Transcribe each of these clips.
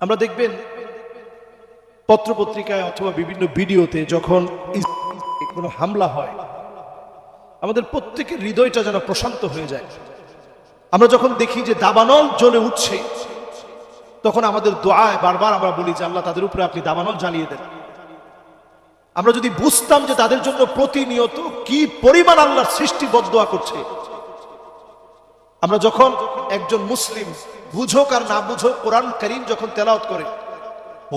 আমরা দেখবেন পত্রপত্রিকায় অথবা বিভিন্ন ভিডিওতে যখন কোনো হামলা হয়, আমাদের প্রত্যেকের হৃদয়টা যেন প্রশান্ত হয়ে যায়। আমরা যখন দেখি যে দাবানল জ্বলে উঠছে, তখন আমাদের দোয়ায় বারবার আমরা বলি যে আল্লাহ তাদের উপরে আপনি দাবানল জ্বালিয়ে দেন। আমরা যদি বুঝতাম যে তাদের জন্য প্রতিনিয়ত কি পরিমাণ আল্লাহর সৃষ্টি বদোয়া করছে, আমরা যখন একজন মুসলিম বুঝোক আর না বুঝোক কোরআন করিম যখন তেলাওত করে।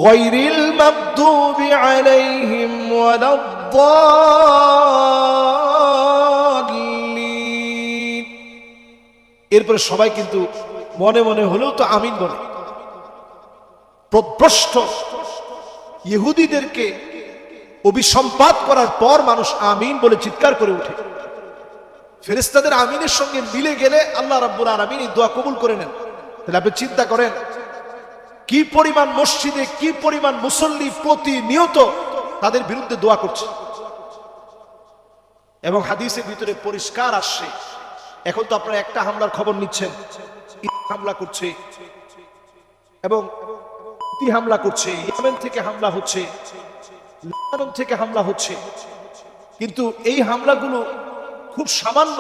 ওয়াইরিল মাগদুবি আলাইহিম ওয়ালাদ্দাল্লিন। এরপরে সবাই কিন্তু মনে মনে হলেও তো আমিন বলে। প্রভ্রষ্ট ইহুদিদেরকে অভিসম্পাত করার পর মানুষ আমিন বলে চিৎকার করে উঠে ফেরেস্তাদের আমিনের সঙ্গে মিলে গেলে আল্লাহ রাব্বুল আমিন এই দোয়া কবুল করে নেন। তাহলে আপনি চিন্তা করেন, কি পরিমাণ মসজিদে, কি পরিমাণ মুসল্লি প্রতিনিয়ত তাদের বিরুদ্ধে দোয়া করছে? এবং হাদিসের ভিতরে পরিষ্কার আসছে, এখন তো আপনারা একটা হামলার খবর নিচ্ছেন হামলা করছে, এবং হামলা করছে, ইয়েমেন থেকে হামলা হচ্ছে থেকে হামলা হচ্ছে। কিন্তু এই হামলাগুলো খুব সামান্য,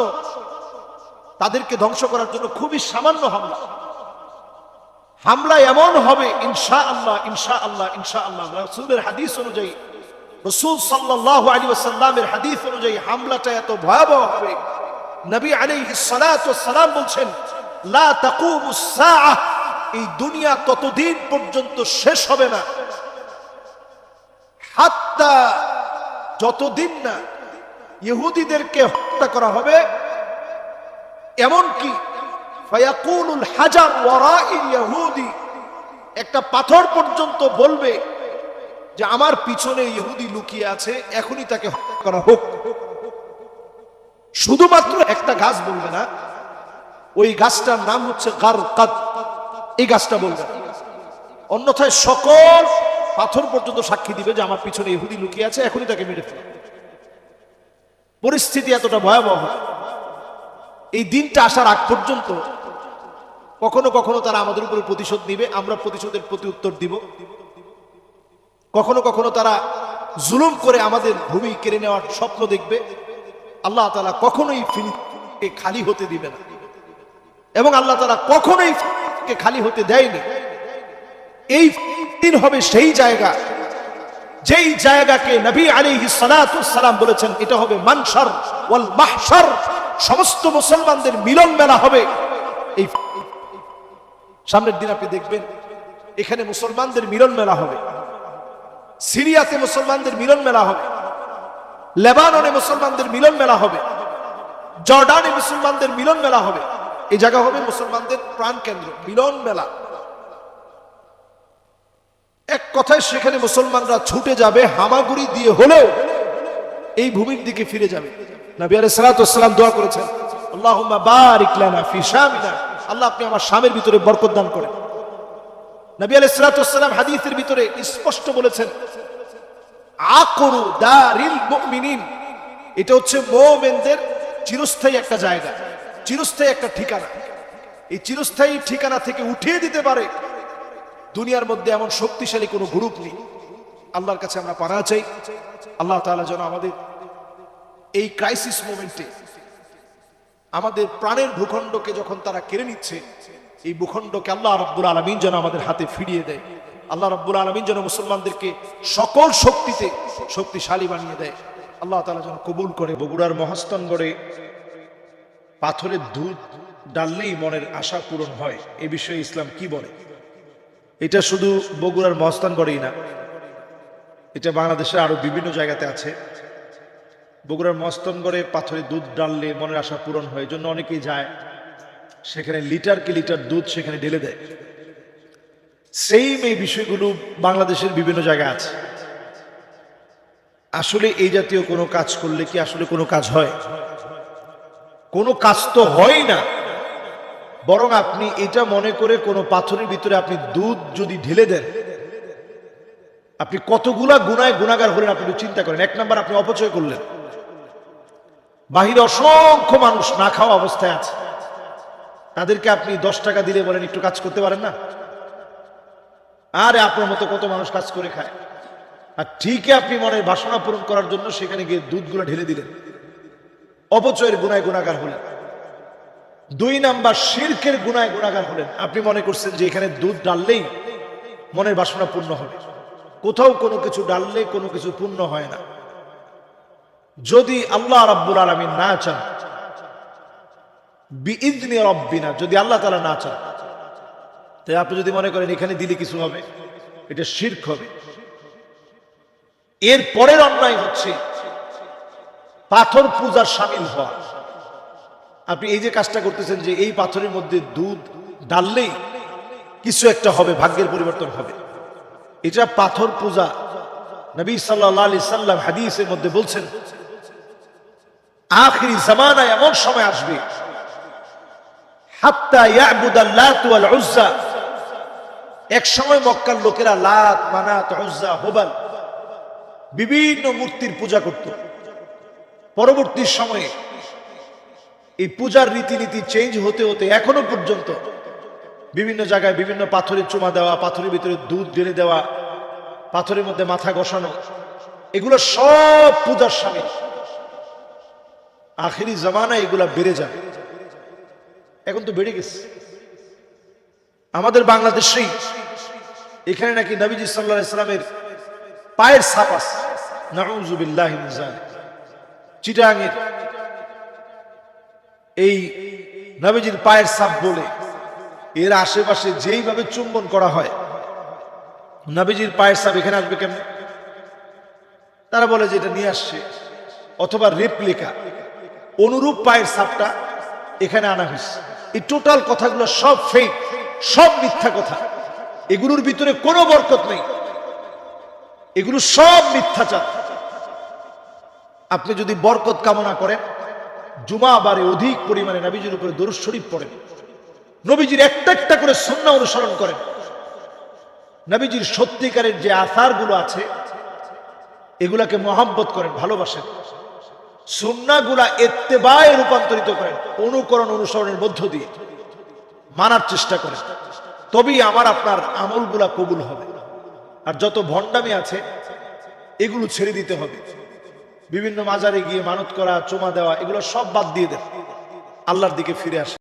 তাদেরকে ধ্বংস করার জন্য খুবই সামান্য হামলা। হামলা এমন হবে ইনশা আল্লাহ ইনশা আল্লাহ ইনশা আল্লাহ রসুলের হাদিস অনুযায়ী, রসুল সাল্লাহ আলী সাল্লামের হাদিস অনুযায়ী হামলাটা এত ভয়াবহ হবে। নবী আলী সালাম বলছেন এই দুনিয়া ততদিন পর্যন্ত শেষ হবে না। হাত্তা যতদিন না ইহুদিদেরকে হত্যা করা হবে, এমনকি ফায়াকুলুল হাজার ওয়ারাইল ইহুদি একটা পাথর পর্যন্ত বলবে যে আমার পিছনে ইহুদি লুকিয়ে আছে, এখনই তাকে হত্যা করা হোক। শুধুমাত্র একটা গাছ বলবে না, ওই গাছটার নাম হচ্ছে গারকাত এই গাছটা বলবে। অন্যথায় সকল পাথর পর্যন্ত সাক্ষী দিবে যে আমার পিছনে ইহুদি লুকিয়ে আছে, এখনই তাকে মেরে ফেলে। পরিস্থিতি এতটা ভয়াবহ। এই দিনটা আসার আগ পর্যন্ত কখনো কখনো তারা আমাদের উপরে প্রতিশোধ নিবে, আমরা প্রতিশোধের প্রতি উত্তর দিব। কখনো কখনো তারা জুলুম করে আমাদের ভূমি কেড়ে নেওয়ার স্বপ্ন দেখবে। আল্লাহ তালা কখনোই ফিলিপকে খালি হতে দিবে না। এবং আল্লাহ তালা কখনোই ফিলিপকে খালি হতে দেয়নি। এই দিন হবে সেই জায়গা, যেই জায়গাকে নবী আলাইহিস সালাম বলেছেন, এটা হবে মানসার ওয়াল মাহসার সমস্ত মুসলমানদের মিলন মেলা হবে। এই সামনের দিন আপনি দেখবেন, এখানে মুসলমানদের মিলন মেলা হবে। সিরিয়াতে মুসলমানদের মিলন মেলা হবে। লেবাননে মুসলমানদের মিলন মেলা হবে। জর্ডানে মুসলমানদের মিলন মেলা হবে। এই জায়গা হবে মুসলমানদের প্রাণ কেন্দ্র মিলন মেলা। এক কথায় সেখানে মুসলমানরা ছুটে যাবে, হামাগুড়ি দিয়ে হলেও এই ভূমির দিকে ফিরে যাবে। নবী আলাইহিস ওয়াসসালাম দোয়া করেছেন, আল্লাহুম্মা বারিক লানা ফি শামিনা। আল্লাহ আপনি আমার স্বামীর ভিতরে বরকত দান করেন। নবী আলাইহিস সালাতু ওয়াসসালাম হাদিসের ভিতরে স্পষ্ট বলেছেন, আকরু দারিল এটা হচ্ছে মুমিনদের চিরস্থায়ী একটা জায়গা, চিরস্থায়ী একটা ঠিকানা। এই চিরস্থায়ী ঠিকানা থেকে উঠিয়ে দিতে পারে দুনিয়ার মধ্যে এমন শক্তিশালী কোনো গ্রুপ নেই। আল্লাহর কাছে আমরা পানা চাই। আল্লাহ তাআলা যেন আমাদের এই ক্রাইসিস মোমেন্টে আমাদের প্রাণের ভূখণ্ডকে যখন তারা কেড়ে নিচ্ছে, এই ভূখণ্ডকে আল্লাহ রব্বুল আলমিন যেন আমাদের হাতে ফিরিয়ে দেয়। আল্লাহ রব্বুল আলমিন যেন মুসলমানদেরকে সকল শক্তিতে শক্তিশালী বানিয়ে দেয়। আল্লাহ তাআলা যেন কবুল করে। বগুড়ার মহাস্থানগড়ে পাথরের দুধ ডাললেই মনের আশা পূরণ হয়। এ বিষয়ে ইসলাম কি বলে? এটা শুধু বগুড়ার মহাস্থানগড়েই না, এটা বাংলাদেশের আরও বিভিন্ন জায়গাতে আছে। বগুড়ার মহাস্থানগড়ে পাথরে দুধ ডাললে মনের আশা পূরণ হয় জন্য অনেকেই যায় সেখানে লিটার কি লিটার দুধ সেখানে ঢেলে দেয়। সেম এই বিষয়গুলো বাংলাদেশের বিভিন্ন জায়গায় আছে। আসলে এই জাতীয় কোনো কাজ করলে কি আসলে কোনো কাজ হয়? কোনো কাজ তো হয় না। বরং আপনি এটা মনে করে কোনো পাথরের ভিতরে আপনি দুধ যদি ঢেলে দেন, আপনি কতগুলা গুনায় গুণাগার হলেন আপনি চিন্তা করেন। এক নাম্বার আপনি অপচয় করলেন। বাহিরে অসংখ্য মানুষ না খাওয়া অবস্থায় আছে। তাদেরকে আপনি দশ টাকা দিলে বলেন, একটু কাজ করতে পারেন না? আরে আপনার মতো কত মানুষ কাজ করে খায়। আর ঠিকই আপনি মনের বাসনা পূরণ করার জন্য সেখানে গিয়ে দুধগুলো ঢেলে দিলেন। অপচয়ের গুনায় গুণাগার হলেন। দুই নাম্বার, শিরকের গুনায় গুণাগার হলেন। আপনি মনে করছেন যে এখানে দুধ ডাললেই মনের বাসনা পূর্ণ হবে। কোথাও কোনো কিছু ডাললে কোনো কিছু পূর্ণ হয় না। যদি আল্লাহ রাব্বুল আলমিন না চান, বিইদনি রব্বিনা, যদি আল্লাহ তালা না চান, তাই আপনি যদি মনে করেন এখানে দিলে কিছু হবে, এটা শির্ক হবে। এর পরের অন্যায় হচ্ছে পাথর পূজার সামিল হওয়া। আপনি এই যে কাজটা করতেছেন যে এই পাথরের মধ্যে দুধ ডাললেই কিছু একটা হবে, ভাগ্যের পরিবর্তন হবে। এটা পাথর পূজা নবী সাল্লাহ আলি সাল্লাম হাদিসের মধ্যে বলছেন আখরি জামানায় এমন সময় আসবে। এক সময় মক্কার লোকেরা লাত, মানাত, উজ্জা, হোবাল বিভিন্ন মূর্তির পূজা করত। পরবর্তী সময়ে এই পূজার রীতিনীতি চেঞ্জ হতে হতে এখনও পর্যন্ত বিভিন্ন জায়গায় বিভিন্ন পাথরের চুমা দেওয়া, পাথরের ভিতরে দুধ ঢেলে দেওয়া, পাথরের মধ্যে মাথা ঘষানো, এগুলো সব পূজার সামিল। আখেরি জামানা এগুলা বেড়ে যাবে। এখন তো বেড়ে গেছে। আমাদের বাংলাদেশেই এখানে নাকি নবীজি সাল্লাহ ইসলামের পায়ের নাউজুবিল্লাহ চিটাঙের এই নবীজির পায়ের সাপ বলে এর আশেপাশে যেইভাবে চুম্বন করা হয়, নবীজির পায়ের সাপ এখানে আসবে কেমন? তারা বলে যে এটা নিয়ে আসছে, অথবা রেপ্লিকা অনুরূপ পায়ের সাপটা এখানে আনা হয়েছে। এই টোটাল কথাগুলো সব ফেক সব মিথ্যা কথা। এগুলোর ভিতরে কোনো বরকত নেই। এগুলো সব মিথ্যাচার। আপনি যদি বরকত কামনা করেন, জুমা বারে অধিক পরিমাণে নবীজির উপরে দরুদ শরীফ পড়েন, নবীজির একটা একটা করে সন্না অনুসরণ করেন, নবীজির সত্যিকারের যে আসারগুলো আছে, এগুলাকে মহাব্বত করেন, ভালোবাসেন। সুন্নাগুলা এত্তেবায় রূপান্তরিত করেন অনুকরণ অনুসরণের মধ্য দিয়ে মানার চেষ্টা করেন তবেই আমার আপনার আমলগুলা কবুল হবে। আর যত ভণ্ডামি আছে, এগুলো ছেড়ে দিতে হবে। বিভিন্ন মাজারে গিয়ে মানত করা, চোমা দেওয়া, এগুলো সব বাদ দিয়ে দেন। আল্লাহর দিকে ফিরে আসে